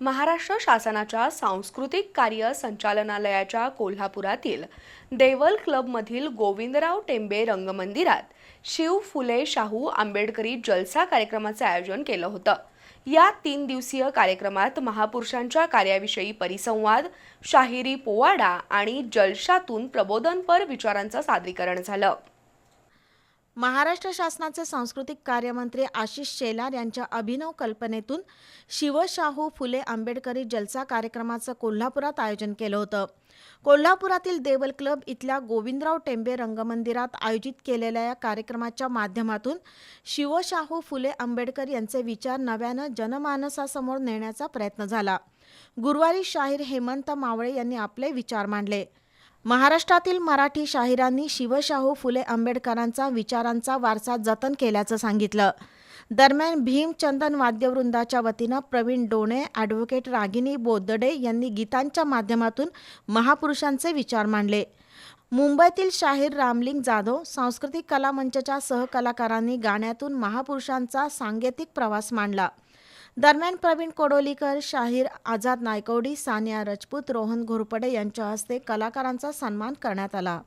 महाराष्ट्र शासनाच्या सांस्कृतिक कार्य संचालनालयाच्या कोल्हापुरातील देवल क्लबमधील गोविंदराव टेंबे रंगमंदिरात शिव फुले शाहू आंबेडकरी जलसा कार्यक्रमाचे आयोजन केलं होतं. या तीन दिवसीय कार्यक्रमात महापुरुषांच्या कार्याविषयी परिसंवाद शाहिरी पोवाडा आणि जलशातून प्रबोधनपर विचारांचं सादरीकरण झालं. महाराष्ट्र शासनाचे सांस्कृतिक कार्यमंत्री आशिष शेलार यांच्या अभिनव कल्पनेतून शिवशाहू फुले आंबेडकरी जलसा कार्यक्रमाचं कोल्हापुरात आयोजन केलं होतं. कोल्हापुरातील देवल क्लब इथल्या गोविंदराव टेंबे रंगमंदिरात आयोजित केलेल्या या कार्यक्रमाच्या माध्यमातून शिवशाहू फुले आंबेडकर यांचे विचार नव्यानं जनमानसासमोर नेण्याचा प्रयत्न झाला. गुरुवारी शाहीर हेमंत मावळे यांनी आपले विचार मांडले. महाराष्ट्रातील मराठी शाहिरांनी शिवशाहू फुले आंबेडकरांचा विचारांचा वारसा जतन केल्याचं सांगितलं. दरम्यान भीमचंदन वाद्यवृंदाच्या वतीनं प्रवीण डोणे ॲडव्होकेट रागिनी बोदडे यांनी गीतांच्या माध्यमातून महापुरुषांचे विचार मांडले. मुंबईतील शाहीर रामलिंग जाधव सांस्कृतिक कला मंचच्या सहकलाकारांनी गाण्यातून महापुरुषांचा सांगेतिक प्रवास मांडला. दरम्यान प्रवीण कोडोलीकर शाहीर आझाद नायकवडी सानिया रजपूत रोहन घोरपडे यांच्या हस्ते कलाकारांचा सन्मान करण्यात आला.